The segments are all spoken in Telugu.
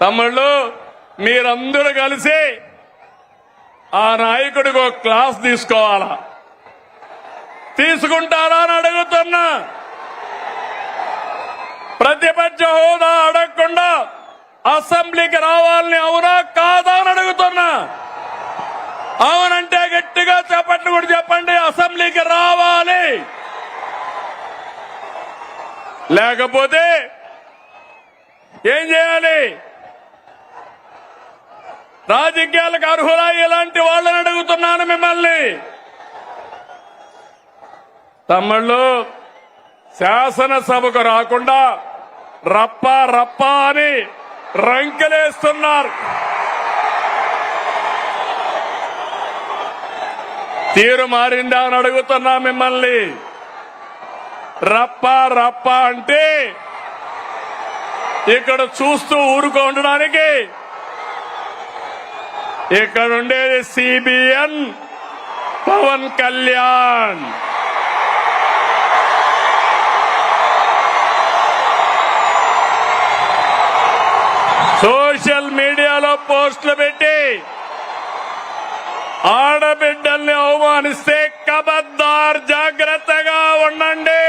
తమ్ముళ్ళు మీరందరూ కలిసి ఆ నాయకుడికి ఒక క్లాస్ తీసుకోవాలా? తీసుకుంటారా అని అడుగుతున్నా. ప్రతిపక్ష హోదా అడగకుండా అసెంబ్లీకి రావాలని అవునా కాదా అని అడుగుతున్నా. అవునంటే గట్టిగా చెప్పట్లు కూడా చెప్పండి అసెంబ్లీకి రావాలి. లేకపోతే ఏం చేయాలి? రాజకీయాలకు అర్హులా ఇలాంటి వాళ్ళని అడుగుతున్నాను మిమ్మల్ని. తమ్ముళ్ళు శాసనసభకు రాకుండా రప్ప రప్ప అని రంకెలేస్తున్నారు. తీరు మారిందా అని అడుగుతున్నా మిమ్మల్ని. రప్ప రప్ప అంటే ఇక్కడ చూస్తూ ఊరుకో ఉండడానికి ఇక్కడ ఉండేది సిబిఎన్ పవన్ కళ్యాణ్. సోషల్ మీడియాలో పోస్టులు పెట్టి ఆడబిడ్డల్ని అవమానిస్తే కబద్దార్ జాగ్రత్తగా ఉండండి.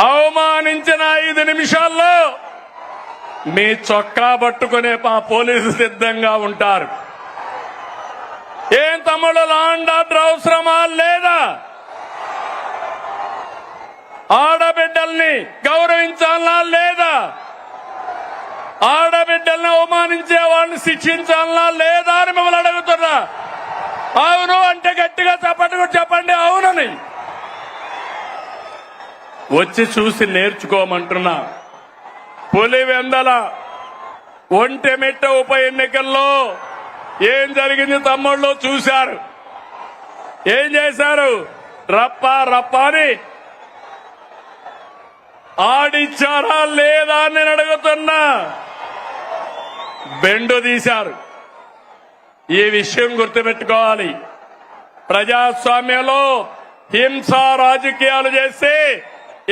అవమానించిన ఐదు నిమిషాల్లో మీ చొక్కా పట్టుకునే మా పోలీసు సిద్ధంగా ఉంటారు. ఏం తమ్ముడు లాండ్ ఆర్డర్ అవసరమా లేదా? ఆడబిడ్డల్ని గౌరవించాలా లేదా? ఆడబిడ్డల్ని అవమానించే వాళ్ళని శిక్షించాలా లేదా అని మిమ్మల్ని అడుగుతున్నా. అవును అంటే గట్టిగా చెప్పండి కూడా చెప్పండి అవునని. వచ్చి చూసి నేర్చుకోమంటున్నా. పులివెందల ఒంటెమిట్ట ఉప ఎన్నికల్లో ఏం జరిగింది తమ్ముళ్ళు చూశారు. ఏం చేశారు? రప్ప రప్ప అని ఆడిచ్చారా లేదా అని నేను అడుగుతున్నా బెండు తీశారు. ఈ విషయం గుర్తుపెట్టుకోవాలి. ప్రజాస్వామ్యంలో హింస రాజకీయాలు చేసి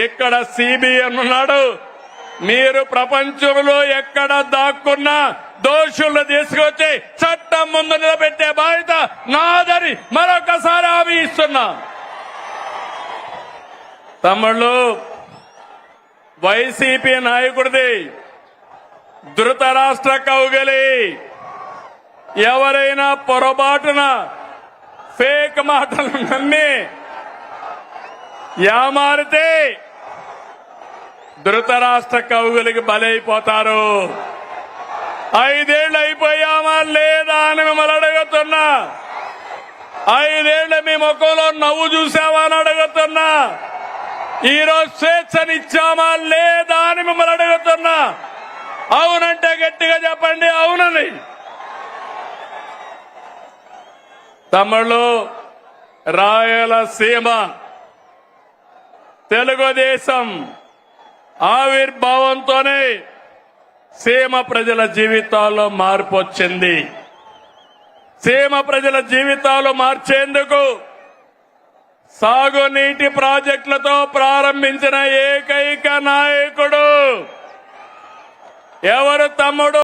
ఇక్కడ సిబిఎన్ ఉన్నాడు. మీరు ప్రపంచంలో ఎక్కడ దాక్కున్నా దోషులు తీసుకొచ్చి చట్టం ముందు నిలబెట్టే బాధ్యత నాదని మరొకసారి హామీ ఇస్తున్నా తమ్ముళ్ళు వైసీపీ నాయకుడిది ధృతరాష్ట్ర కౌగలి. ఎవరైనా పొరపాటున ఫేక్ మాటలు నమ్మి యామారితే ధృతరాష్ట్ర కవులకి బలైపోతారు. ఐదేళ్ళు అయిపోయామా? లేదా అని మిమ్మల్ని అడుగుతున్నా. ఐదేళ్ళు మీ ముఖంలో నవ్వు చూసావా అని అడుగుతున్నా. ఈ రోజు స్వేచ్ఛనిచ్చామా? లేదా అని మిమ్మల్ని అడుగుతున్నా. అవునంటే గట్టిగా చెప్పండి అవునని. తమిళు రాయలసీమ తెలుగుదేశం. ఆవిర్భావంతోనే సీమ ప్రజల జీవితాల్లో మార్పు వచ్చింది. సీమ ప్రజల జీవితాలు మార్చేందుకు సాగునీటి ప్రాజెక్టులతో ప్రారంభించిన ఏకైక నాయకుడు ఎవరు తమ్ముడు?